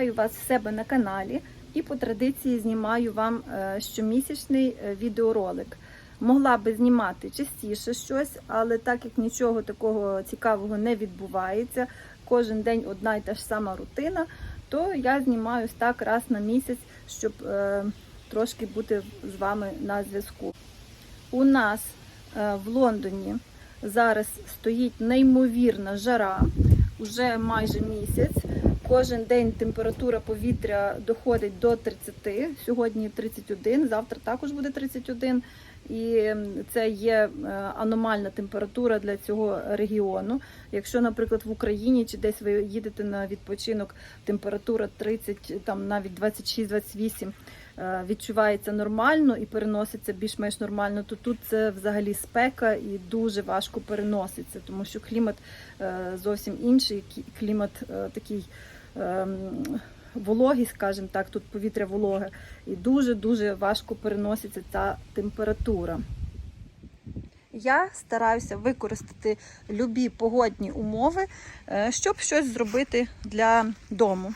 Вітаю вас в себе на каналі і по традиції знімаю вам е, щомісячний е, відеоролик. Могла би знімати частіше щось, але так як нічого такого цікавого не відбувається, кожен день одна й та ж сама рутина, то я знімаю так раз на місяць, щоб е, трошки бути з вами на зв'язку. У нас в Лондоні зараз стоїть неймовірна жара, уже майже місяць. Кожен день температура повітря доходить до 30, сьогодні 31, завтра також буде 31. І це є е, аномальна температура для цього регіону. Якщо, наприклад, в Україні чи десь ви їдете на відпочинок, температура 30, там навіть 26-28 е, відчувається нормально і переноситься більш-менш нормально, то тут це взагалі спека і дуже важко переноситься, тому що клімат е, зовсім інший, клімат такий. Ем, Вологий, скажімо так, тут повітря вологе, і дуже-дуже важко переноситься ця температура. Я стараюся використати любі погодні умови, е, щоб щось зробити для дому.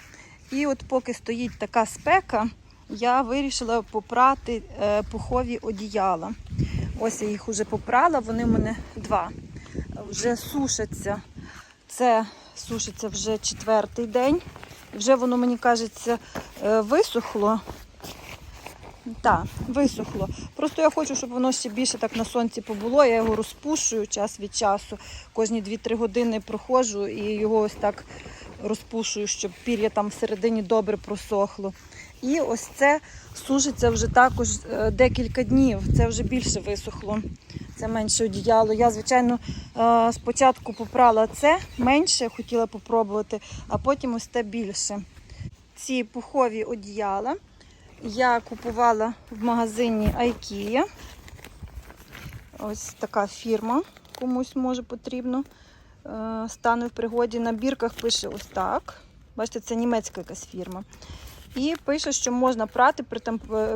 І от поки стоїть така спека, я вирішила попрати е, пухові одіяла. Ось я їх вже попрала, вони в мене два. Вже сушаться. Це сушиться вже четвертий день. Вже воно, мені кажеться, е, висохло. Так, висохло. Просто я хочу, щоб воно ще більше так на сонці побуло. Я його розпушую час від часу. Кожні 2-3 години проходжу і його ось так розпушую, щоб пір'я там всередині добре просохло. І ось це сушиться вже також е, декілька днів. Це вже більше висохло. Це менше одіяло. Я, звичайно, е, спочатку попрала це менше, хотіла попробувати, а потім ось те більше. Ці пухові одіяла я купувала в магазині IKEA. Ось така фірма, комусь може потрібно. Е, Стане в пригоді. На бірках пише ось так. Бачите, це німецька якась фірма. І пише, що можна прати при,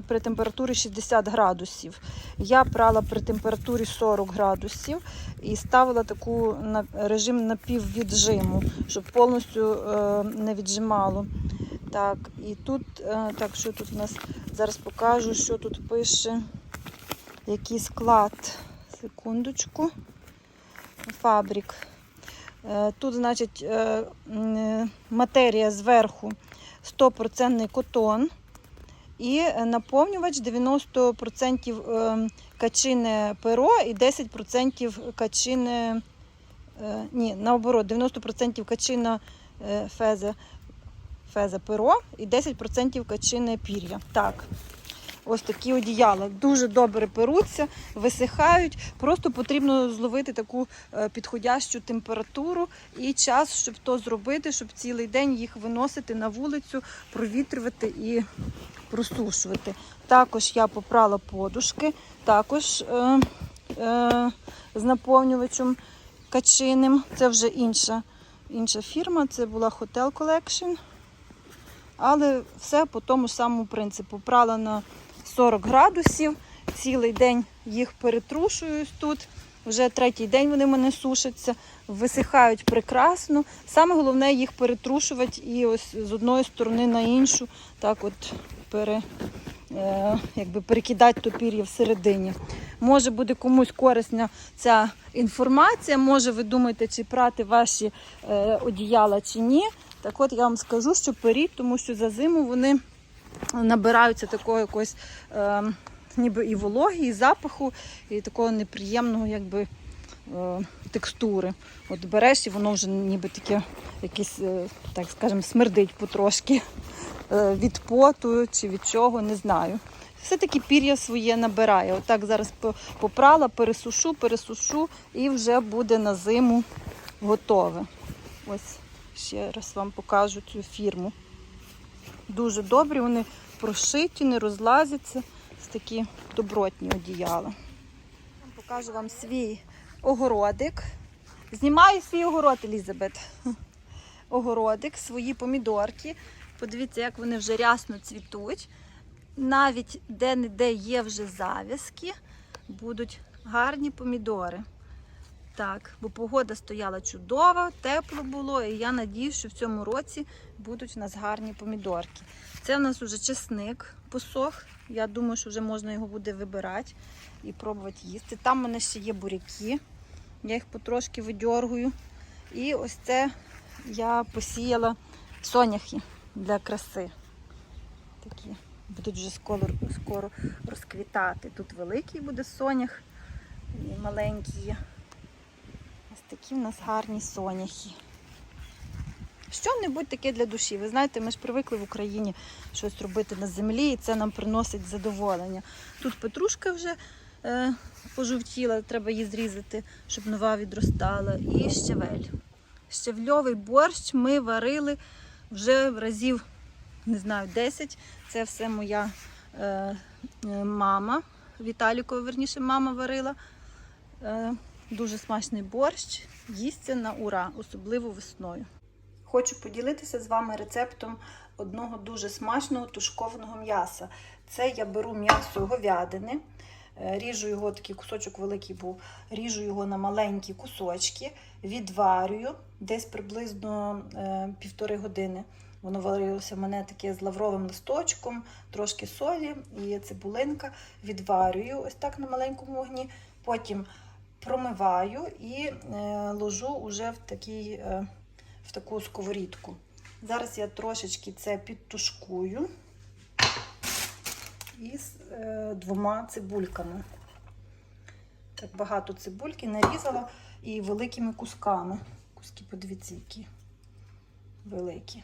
при температурі 60 градусів. Я прала при температурі 40 градусів і ставила таку на режим напіввіджиму, щоб повністю е, не віджимало. Так, і тут, е, так, що тут у нас зараз покажу, що тут пише, який склад. Секундочку. Фабрик. Е, Тут, значить, матерія зверху 100% котон. І е, наповнювач 90% е, качине перо і 10% качине. е, Ні, наоборот, 90% качина феза, феза перо і 10% качине пір'я. Так. Ось такі одіяла. Дуже добре перуться, висихають. Просто потрібно зловити таку е, підходящу температуру і час, щоб то зробити, щоб цілий день їх виносити на вулицю, провітрювати і просушувати. Також я попрала подушки, також е, е, з наповнювачем качиним. Це вже інша, інша фірма, це була Hotel Collection. Але все по тому самому принципу. Прала на 40 градусів, цілий день їх перетрушую тут. Вже третій день вони мене сушаться, висихають прекрасно. Саме головне їх перетрушувати і ось з одної сторони на іншу, так от пере, е, якби перекидати то пір'я всередині. Може буде комусь корисна ця інформація, може ви думаєте, чи прати ваші е, одіяла чи ні. Так от я вам скажу, що періть, тому що за зиму вони набираються такого якогось е, ніби і вологі, і запаху, і такого неприємного якби, е, текстури. От береш і воно вже ніби таке якесь, е, так скажемо, смердить потрошки е, від поту чи від чого, не знаю. Все-таки пір'я своє набирає. Отак зараз попрала, пересушу, пересушу і вже буде на зиму готове. Ось ще раз вам покажу цю фірму. Дуже добрі, вони прошиті, не розлазяться. Це такі добротні одіяла. Покажу вам свій огородик. Знімаю свій огород, Елізабет. Огородик, свої помідорки. Подивіться, як вони вже рясно цвітуть. Навіть де-не-де є вже завязки, будуть гарні помідори. Так, бо погода стояла чудова, тепло було, і я надію, що в цьому році будуть у нас гарні помідорки. Це у нас вже чесник посох. Я думаю, що вже можна його буде вибирати і пробувати їсти. Там у мене ще є буряки. Я їх потрошки видьоргую. І ось це я посіяла соняхи для краси. Такі будуть вже скоро, скоро розквітати. Тут великий буде сонях і маленький такі в нас гарні соняхи. Що-небудь таке для душі. Ви знаєте, ми ж привикли в Україні щось робити на землі, і це нам приносить задоволення. Тут петрушка вже е, пожовтіла, треба її зрізати, щоб нова відростала. І щавель. Щавльовий борщ ми варили вже разів, не знаю, 10. Це все моя е, е, мама. Віталікова, верніше, мама варила. Е, дуже смачний борщ. Їсться на ура, особливо весною. Хочу поділитися з вами рецептом одного дуже смачного тушкованого м'яса. Це я беру м'ясо говядини, е, ріжу його, такий кусочок великий був, ріжу його на маленькі кусочки, відварюю десь приблизно е, півтори години. Воно варилося в мене таке з лавровим листочком, трошки солі і цибулинка. Відварюю ось так на маленькому вогні. Потім промиваю і е, ложу уже в такий. Е, в таку сковорідку. Зараз я трошечки це підтушкую із е, двома цибульками. Так багато цибульки нарізала і великими кусками. Куски, подивіться, які великі.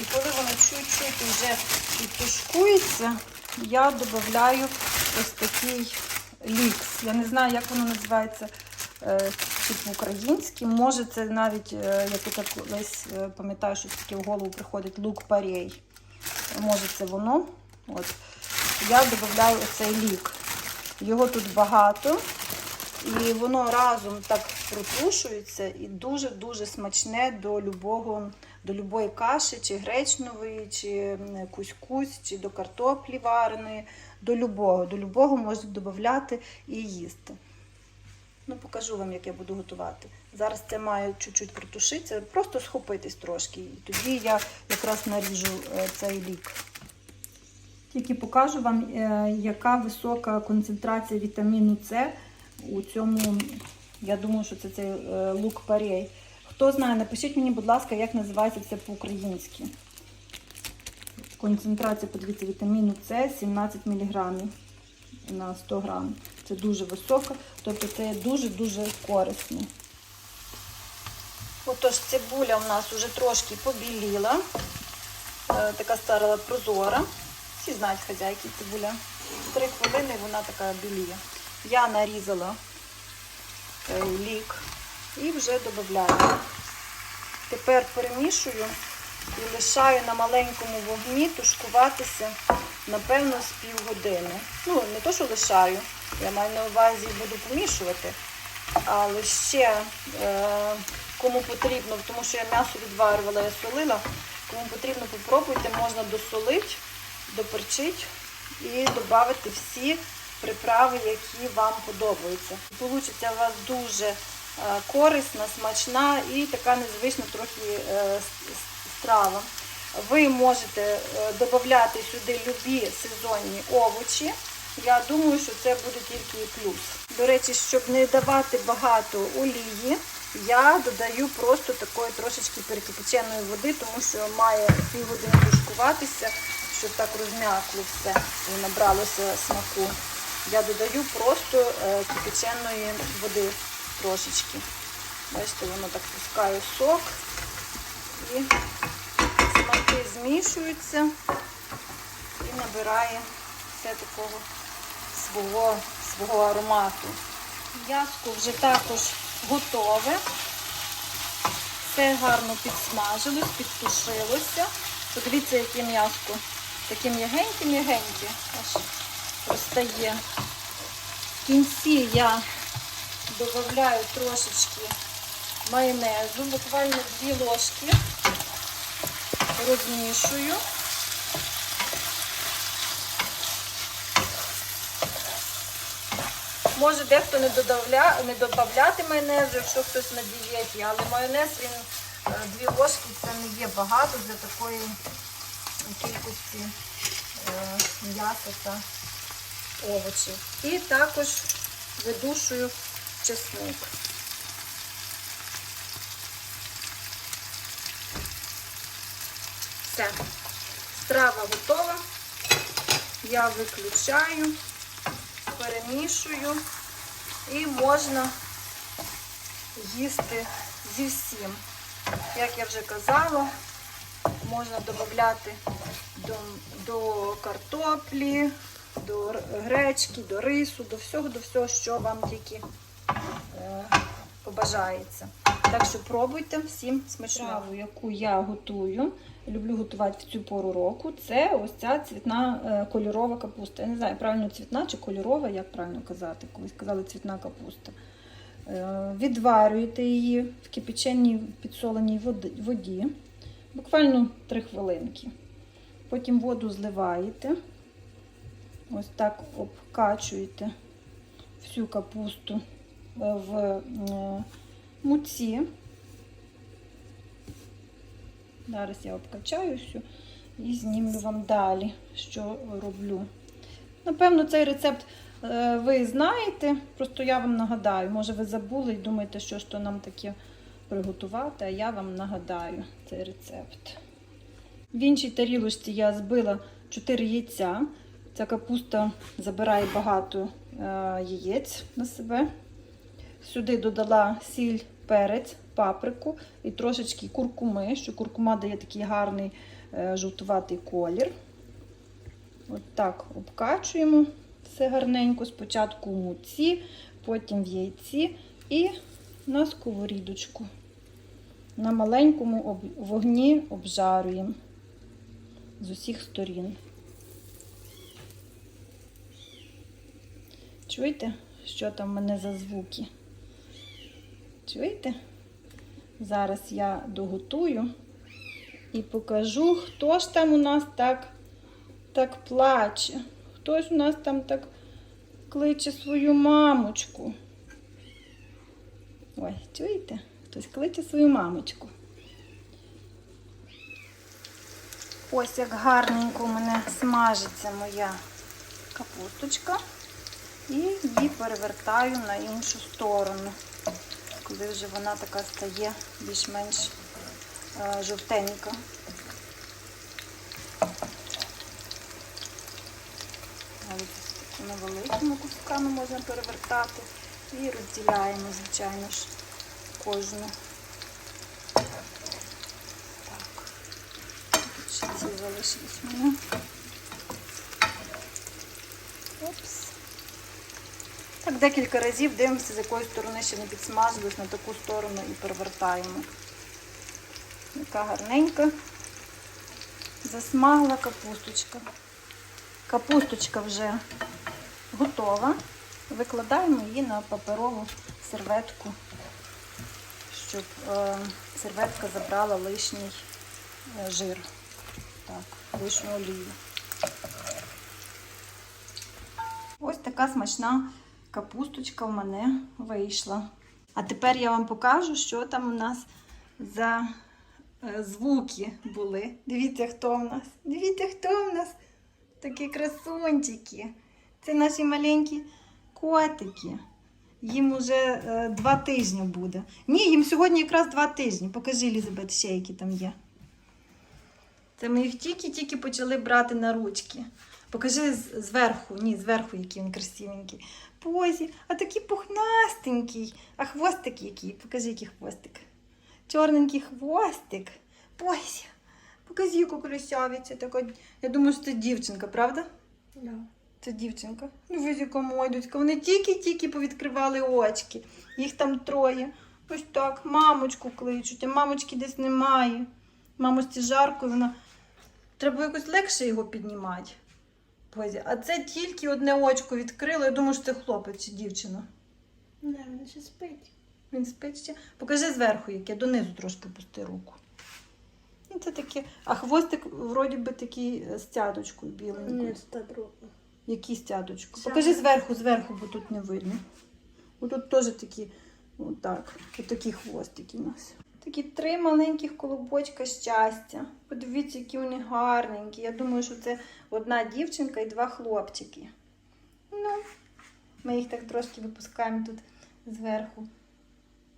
І коли воно чуть-чуть вже підтушкується, я додаю ось такий лікс. Я не знаю, як воно називається е, типу український. Може, це навіть, е, як я так колись е, пам'ятаю, що таке в голову приходить лук парей. Може, це воно. От. Я додаю оцей лік. Його тут багато. І воно разом так протушується і дуже-дуже смачне до любого, до любої каші, чи гречневої, чи кусь-кусь, чи до картоплі вареної, до любого. До любого можна додати і їсти. Ну, покажу вам, як я буду готувати. Зараз це має чуть-чуть протушитися, просто схопитись трошки. І тоді я якраз наріжу е, цей лік. Тільки покажу вам, е, яка висока концентрація вітаміну С у цьому. Я думаю, що це цей е, лук парей. Хто знає, напишіть мені, будь ласка, як називається це по-українськи. Концентрація, подивіться, вітаміну С 17 мг на 100 грам. Це дуже висока, тобто це дуже-дуже корисно. Отож, цибуля у нас вже трошки побіліла. Е, Така стара прозора. Всі знають хазяйки цибуля. Три хвилини вона така біліє. Я нарізала лік і вже додаю. Тепер перемішую і лишаю на маленькому вогні тушкуватися, напевно, з півгодини. Ну, не то, що лишаю, я маю на увазі буду помішувати. Але ще е, кому потрібно, тому що я м'ясо відварювала, я солила, кому потрібно, попробуйте, можна досолити, доперчити і додати всі приправи, які вам подобаються. Получиться у вас дуже корисна, смачна і така незвична трохи е, страва. Ви можете е, додати сюди любі сезонні овочі. Я думаю, що це буде тільки плюс. До речі, щоб не давати багато олії, я додаю просто такої трошечки перекипяченої води, тому що має півгодини тушкуватися, щоб так розм'якло все і набралося смаку. Я додаю просто е, кипяченої води трошечки. Бачите, воно так пускає сок і смаки змішуються і набирає все такого свого, свого аромату. М'яско вже також готове. Все гарно підсмажилось, підтушилося. Подивіться, яке м'яско. Таке м'ягеньке-м'ягеньке. Аж розтає. В кінці я додаю трошечки майонезу, буквально дві ложки. Розмішую. Може дехто не, додавля, не додавляти майонезу, якщо хтось на дієті, але майонез він е, дві ложки це не є багато для такої кількості е, м'яса та овочів. І також видушую чесник. Все. Страва готова. Я виключаю, перемішую і можна їсти зі всім. Як я вже казала, можна додати до, до картоплі, до гречки, до рису, до всього, до всього, що вам тільки побажається. Так що пробуйте всім смачного. Яку я готую, люблю готувати в цю пору року, це ось ця цвітна е, кольорова капуста. Я не знаю, правильно цвітна чи кольорова, як правильно казати, колись казали цвітна капуста. Е, Відварюєте її в кипяченій підсоленій воді, буквально 3 хвилинки. Потім воду зливаєте, ось так обкачуєте всю капусту е, в муці. Зараз я обкачаю всю і знімлю вам далі, що роблю. Напевно, цей рецепт е, ви знаєте, просто я вам нагадаю. Може, ви забули і думаєте, що ж то нам таке приготувати, а я вам нагадаю цей рецепт. В іншій тарілочці я збила 4 яйця. Ця капуста забирає багато е, яєць на себе. Сюди додала сіль, перець, паприку і трошечки куркуми, що куркума дає такий гарний е, жовтуватий колір. От так обкачуємо все гарненько. Спочатку в муці, потім в яйці і на сковорідочку. На маленькому вогні обжарюємо з усіх сторін. Чуєте, що там в мене за звуки? Чуєте? Зараз я доготую і покажу, хто ж там у нас так, так плаче. Хтось у нас там так кличе свою мамочку. Ой, чуєте? Хтось кличе свою мамочку. Ось як гарненько у мене смажиться моя капусточка. І її перевертаю на іншу сторону, коли вже вона така стає більш-менш е, жовтенька. Навіть такими великими кусками можна перевертати і розділяємо, звичайно ж, кожну. Так, ще ці залишились мене. Декілька разів дивимося, з якої сторони ще не підсмажилось, на таку сторону і перевертаємо. Яка гарненька. Засмагла капусточка. Капусточка вже готова. Викладаємо її на паперову серветку, щоб е, серветка забрала лишній е, жир. Так, лишню олію. Ось така смачна капусточка в мене вийшла. А тепер я вам покажу, що там у нас за е, звуки були. Дивіться, хто в нас. Дивіться, хто в нас. Такі красунчики. Це наші маленькі котики. Їм уже е, два тижні буде. Ні, їм сьогодні якраз два тижні. Покажи, Елізабет, ще які там є. Це ми їх тільки-тільки почали брати на ручки. Покажи зверху, ні, зверху, який він красивенький. Позі, а такий пухнастенький. А хвостик який? Покажи, який хвостик. Чорненький хвостик. Позі. Покажи, яку красавиця така. Я думаю, що це дівчинка, правда? Да. Це дівчинка. Ну, ви яка мойдочка. Вони тільки-тільки повідкривали очки. Їх там троє. Ось так, мамочку кличуть, а мамочки десь немає. Мамочці жарко, вона. Треба якось легше його піднімати. Позі. А це тільки одне очко відкрило. Я думаю, що це хлопець чи дівчина. Да, вона ще спить. Він спить ще. Покажи зверху, яке, донизу трошки пусти руку. Ну, це таке. А хвостик вроді би такий е, з цяточкою біленькою. Ні, це друга. Які? Саме. Покажи зверху, зверху, бо тут не видно. Бо тут теж такі, отак, отакі хвостики у нас. Такі три маленьких колобочка щастя. Подивіться, які вони гарненькі. Я думаю, що це одна дівчинка і два хлопчики. Ну, ми їх так трошки випускаємо тут зверху,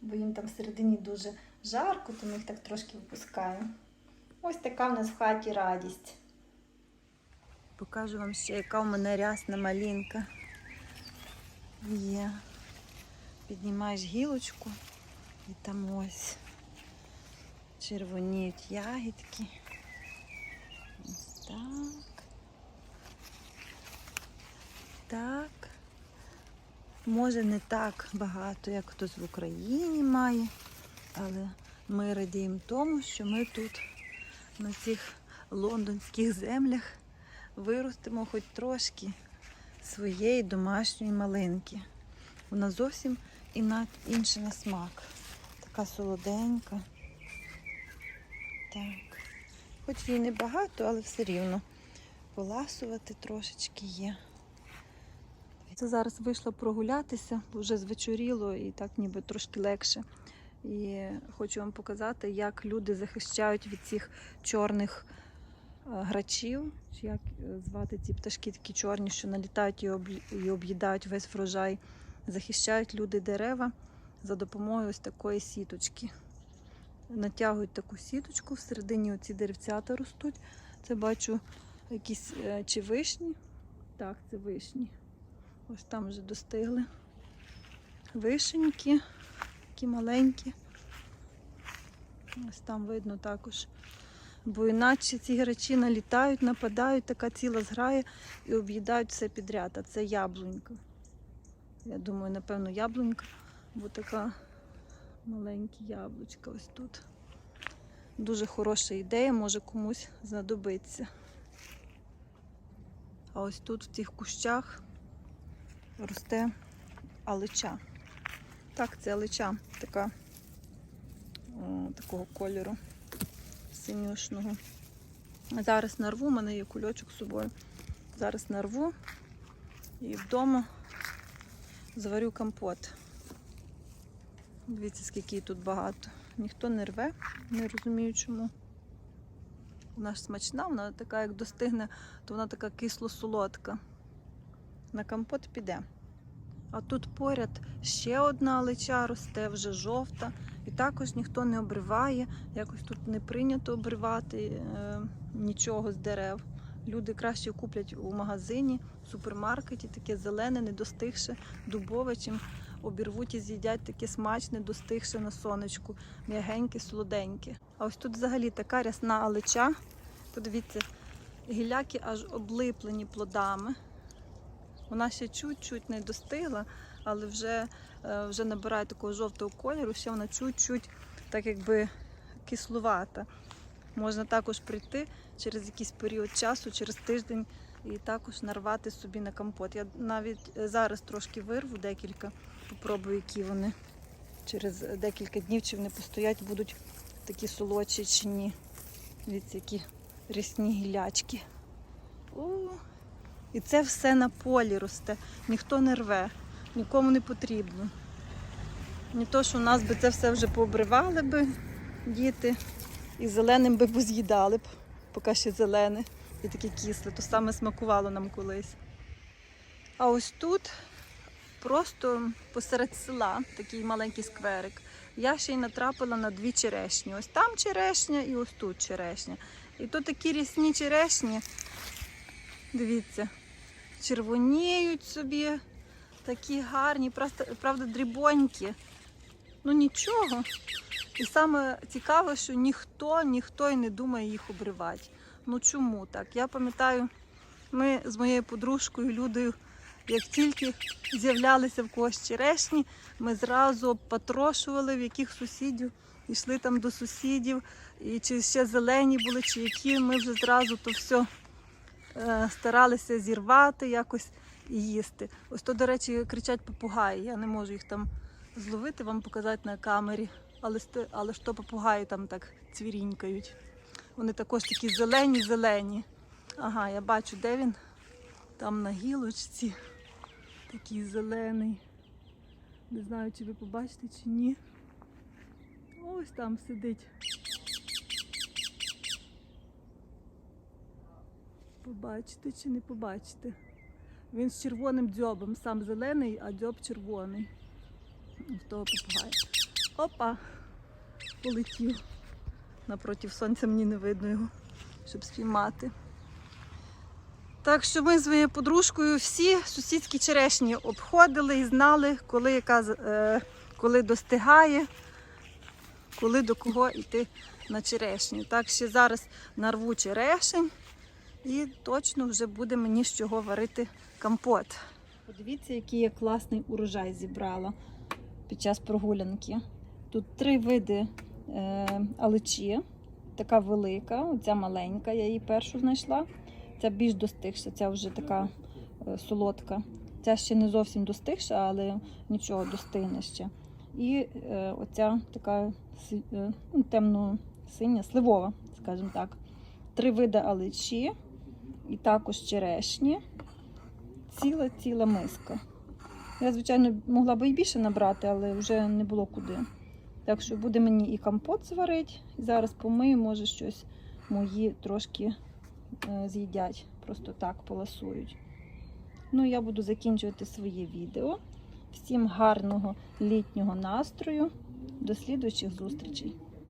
бо їм там всередині дуже жарко, то ми їх так трошки випускаємо. Ось така в нас в хаті радість. Покажу вам ще, яка у мене рясна малинка. Є. Піднімаєш гілочку і там ось червоніють ягідки. Ось так. Так. Може не так багато, як хтось в Україні має, але ми радіємо тому, що ми тут, на цих лондонських землях, виростимо хоч трошки своєї домашньої малинки. Вона зовсім інша на смак. Така солоденька. Так. Хоч її небагато, але все рівно. Поласувати трошечки є. Це зараз вийшла прогулятися, вже звечоріло і так ніби трошки легше. І хочу вам показати, як люди захищають від цих чорних е, грачів, чи як е, звати ці пташки такі чорні, що налітають і об'їдають весь врожай. Захищають люди дерева за допомогою ось такої сіточки. Натягують таку сіточку, всередині оці деревцята ростуть. Це бачу якісь е, чи вишні. Так, це вишні. Ось там вже достигли. Вишеньки, такі маленькі. Ось там видно також. Бо іначе ці грачі налітають, нападають, така ціла зграя і об'їдають все підряд. А це яблунька. Я думаю, напевно, яблунька, бо така маленькі яблучка ось тут. Дуже хороша ідея, може комусь знадобиться. А ось тут в цих кущах росте алича. Так, це алича така о, такого кольору синюшного. Зараз нарву, у мене є кульочок з собою. Зараз нарву і вдома заварю компот. Дивіться, скільки тут багато. Ніхто не рве, не розумію чому. Вона ж смачна, вона така, як достигне, то вона така кисло-солодка. На компот піде. А тут поряд ще одна лича росте, вже жовта. І також ніхто не обриває. Якось тут не прийнято обривати е, нічого з дерев. Люди краще куплять у магазині, в супермаркеті таке зелене, недостигше, дубове, чим обірвуть і з'їдять таке смачне, достигше на сонечку, м'ягеньке, солоденьке. А ось тут взагалі така рясна алича. Подивіться, гіляки аж облиплені плодами. Вона ще чуть-чуть не достигла, але вже, е, вже набирає такого жовтого кольору, ще вона чуть-чуть так якби кислувата. Можна також прийти через якийсь період часу, через тиждень, і також нарвати собі на компот. Я навіть е, зараз трошки вирву декілька, попробую, які вони через декілька днів, чи вони постоять, будуть такі солодші чи ні. Дивіться, які рясні гілячки. О, і це все на полі росте. Ніхто не рве, нікому не потрібно. Не то, що у нас би це все вже пообривали би діти і зеленим би поз'їдали б, поки ще зелене і таке кисле, то саме смакувало нам колись. А ось тут просто посеред села такий маленький скверик. Я ще й натрапила на дві черешні. Ось там черешня і ось тут черешня. І то такі рясні черешні, дивіться, червоніють собі, такі гарні, правда, дрібонькі. Ну нічого. І саме цікаве, що ніхто, ніхто і не думає їх обривати. Ну чому так? Я пам'ятаю, ми з моєю подружкою Людою, як тільки з'являлися в когось черешні, ми зразу потрошували в яких сусідів, йшли там до сусідів, і чи ще зелені були, чи які, ми вже зразу то все е, старалися зірвати якось і їсти. Ось то, до речі, кричать попугаї. Я не можу їх там зловити, вам показати на камері. Але, але ж то попугаї там так цвірінькають. Вони також такі зелені-зелені. Ага, я бачу, де він. Там на гілочці такий зелений. Не знаю, чи ви побачите, чи ні. Ось там сидить. Побачите чи не побачите. Він з червоним дзьобом, сам зелений, а дзьоб червоний. В того попугая. Опа! Полетів. Напротив сонця мені не видно його, щоб спіймати. Так що ми з моєю подружкою всі сусідські черешні обходили і знали, коли, яка, е, коли достигає, коли до кого йти на черешню. Так що зараз нарву черешень і точно вже буде мені з чого варити компот. Подивіться, який я класний урожай зібрала під час прогулянки. Тут три види аличі, така велика, оця маленька, я її першу знайшла. Ця більш достигша, ця вже така е, солодка. Ця ще не зовсім достигша, але нічого достигне ще. І е, оця така е, ну, темно-синя, сливова, скажімо так. Три види аличі і також черешні. Ціла ціла миска. Я, звичайно, могла би і більше набрати, але вже не було куди. Так що буде мені і компот зварити. Зараз помию, може щось мої трошки е, з'їдять, просто так поласують. Ну, я буду закінчувати своє відео. Всім гарного літнього настрою. До слідуючих зустрічей!